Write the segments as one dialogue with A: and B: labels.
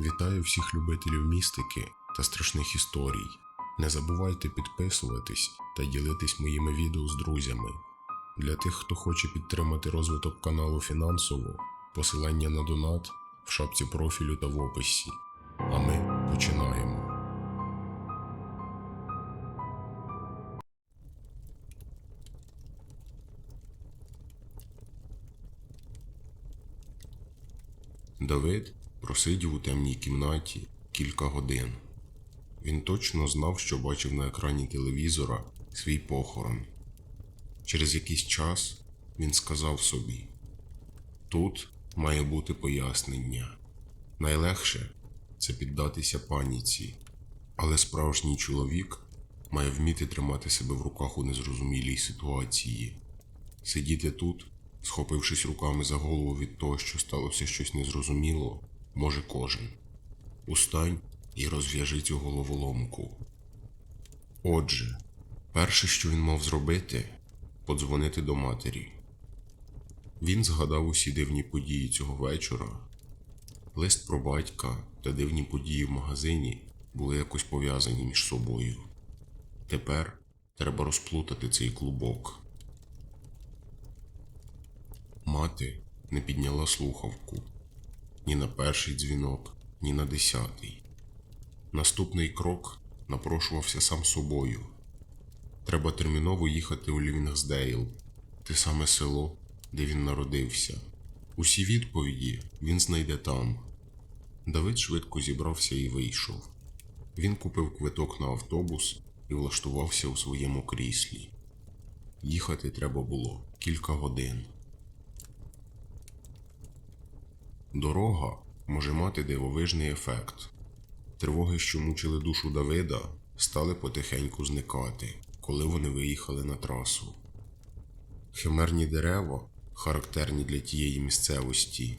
A: Вітаю всіх любителів містики та страшних історій. Не забувайте підписуватись та ділитись моїми відео з друзями. Для тих, хто хоче підтримати розвиток каналу фінансово, посилання на донат в шапці профілю та в описі. А ми починаємо. Давид просидів у темній кімнаті кілька годин. Він точно знав, що бачив на екрані телевізора свій похорон. Через якийсь час він сказав собі: тут має бути пояснення. Найлегше це піддатися паніці, але справжній чоловік має вміти тримати себе в руках у незрозумілій ситуації. Сидіти тут, схопившись руками за голову від того, що сталося щось незрозуміло, може кожен. Устань і розв'яжи цю головоломку. Отже, перше, що він мав зробити, подзвонити до матері. Він згадав усі дивні події цього вечора. Лист про батька та дивні події в магазині були якось пов'язані між собою. Тепер треба розплутати цей клубок. Мати не підняла слухавку ні на перший дзвінок, ні на десятий. Наступний крок напрошувався сам собою. Треба терміново їхати у Лівінгсдейл, те саме село, де він народився. Усі відповіді він знайде там. Давид швидко зібрався і вийшов. Він купив квиток на автобус і влаштувався у своєму кріслі. Їхати треба було кілька годин. Дорога може мати дивовижний ефект. Тривоги, що мучили душу Давида, стали потихеньку зникати, коли вони виїхали на трасу. Химерні дерева, характерні для тієї місцевості,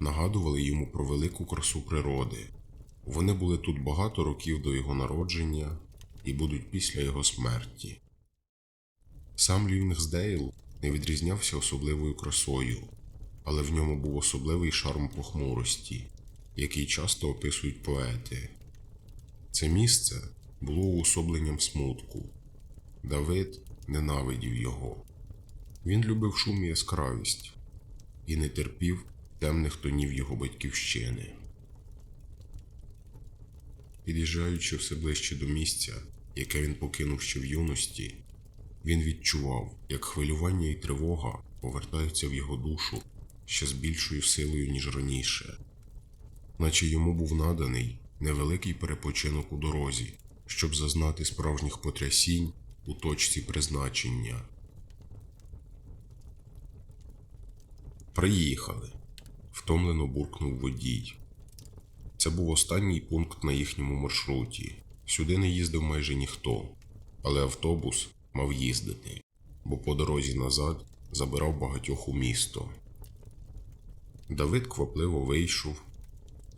A: нагадували йому про велику красу природи. Вони були тут багато років до його народження і будуть після його смерті. Сам Лівінгсдейл не відрізнявся особливою красою, але в ньому був особливий шарм похмурості, який часто описують поети. Це місце було уособленням смутку. Давид ненавидів його. Він любив шум і яскравість і не терпів темних тонів його батьківщини. Під'їжджаючи все ближче до місця, яке він покинув ще в юності, він відчував, як хвилювання і тривога повертаються в його душу ще з більшою силою, ніж раніше, наче йому був наданий невеликий перепочинок у дорозі, щоб зазнати справжніх потрясінь у точці призначення. Приїхали. Втомлено буркнув водій. Це був останній пункт на їхньому маршруті. Сюди не їздив майже ніхто, але автобус мав їздити, бо по дорозі назад забирав багатьох у місто. Давид квапливо вийшов.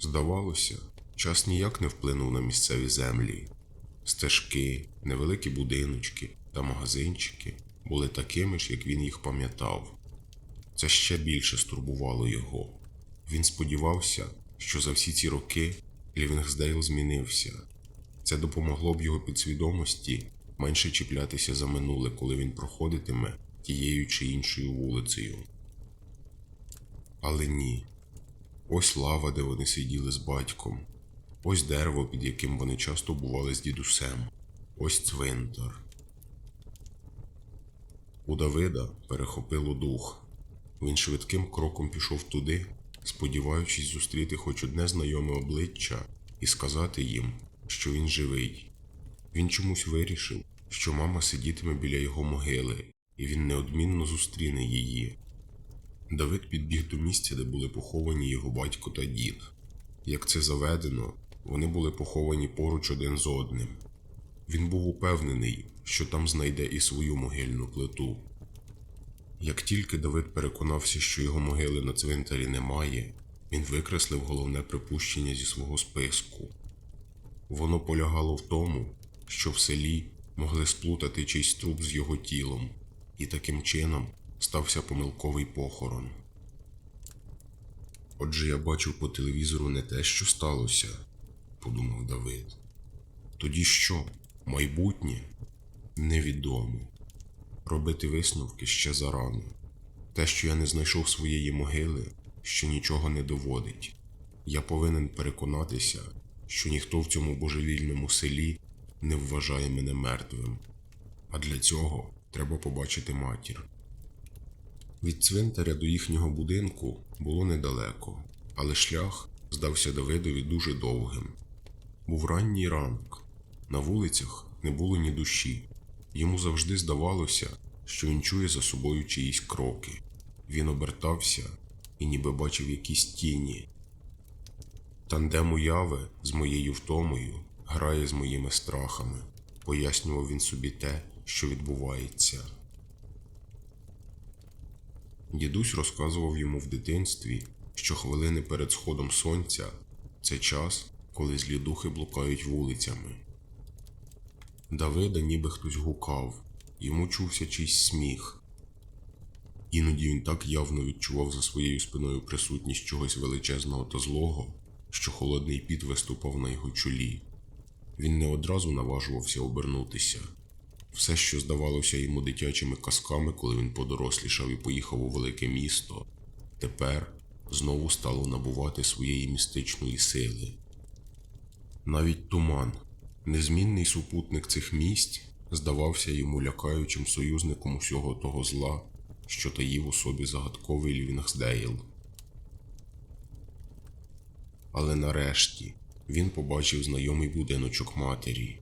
A: Здавалося, час ніяк не вплинув на місцеві землі. Стежки, невеликі будиночки та магазинчики були такими ж, як він їх пам'ятав. Це ще більше стурбувало його. Він сподівався, що за всі ці роки Лівінгсдейл змінився. Це допомогло б його підсвідомості менше чіплятися за минуле, коли він проходитиме тією чи іншою вулицею. Але ні. Ось лава, де вони сиділи з батьком, ось дерево, під яким вони часто бували з дідусем, ось цвинтар. У Давида перехопило дух. Він швидким кроком пішов туди, сподіваючись зустріти хоч одне знайоме обличчя і сказати їм, що він живий. Він чомусь вирішив, що мама сидітиме біля його могили, і він неодмінно зустріне її. Давид підбіг до місця, де були поховані його батько та дід. Як це заведено, вони були поховані поруч один з одним. Він був упевнений, що там знайде і свою могильну плиту. Як тільки Давид переконався, що його могили на цвинтарі немає, він викреслив головне припущення зі свого списку. Воно полягало в тому, що в селі могли сплутати чийсь труп з його тілом, і таким чином стався помилковий похорон. Отже, я бачив по телевізору не те, що сталося, подумав Давид. Тоді що? Майбутнє? Невідомо. Робити висновки ще зарано. Те, що я не знайшов своєї могили, ще нічого не доводить. Я повинен переконатися, що ніхто в цьому божевільному селі не вважає мене мертвим. А для цього треба побачити матір. Від цвинтаря до їхнього будинку було недалеко, але шлях здався Давидові дуже довгим. Був ранній ранок. На вулицях не було ні душі. Йому завжди здавалося, що він чує за собою чиїсь кроки. Він обертався і ніби бачив якісь тіні. Тандем уяви з моєю втомою грає з моїми страхами, пояснював він собі те, що відбувається. Дідусь розказував йому в дитинстві, що хвилини перед сходом сонця це час, коли злі духи блукають вулицями. Давида ніби хтось гукав, йому чувся чийсь сміх. Іноді він так явно відчував за своєю спиною присутність чогось величезного та злого, що холодний піт виступав на його чолі. Він не одразу наважувався обернутися. Все, що здавалося йому дитячими казками, коли він подорослішав і поїхав у велике місто, тепер знову стало набувати своєї містичної сили. Навіть туман, незмінний супутник цих місць, здавався йому лякаючим союзником усього того зла, що таїв у собі загадковий Лівінгсдейл. Але нарешті він побачив знайомий будиночок матері.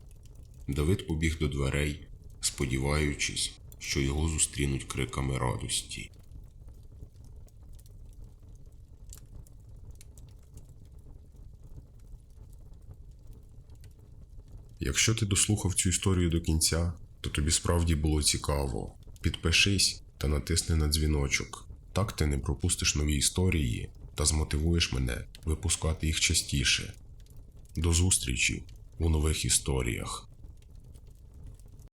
A: Давид побіг до дверей, сподіваючись, що його зустрінуть криками радості. Якщо ти дослухав цю історію до кінця, то тобі справді було цікаво. Підпишись та натисни на дзвіночок. Так ти не пропустиш нові історії та змотивуєш мене випускати їх частіше. До зустрічі у нових історіях.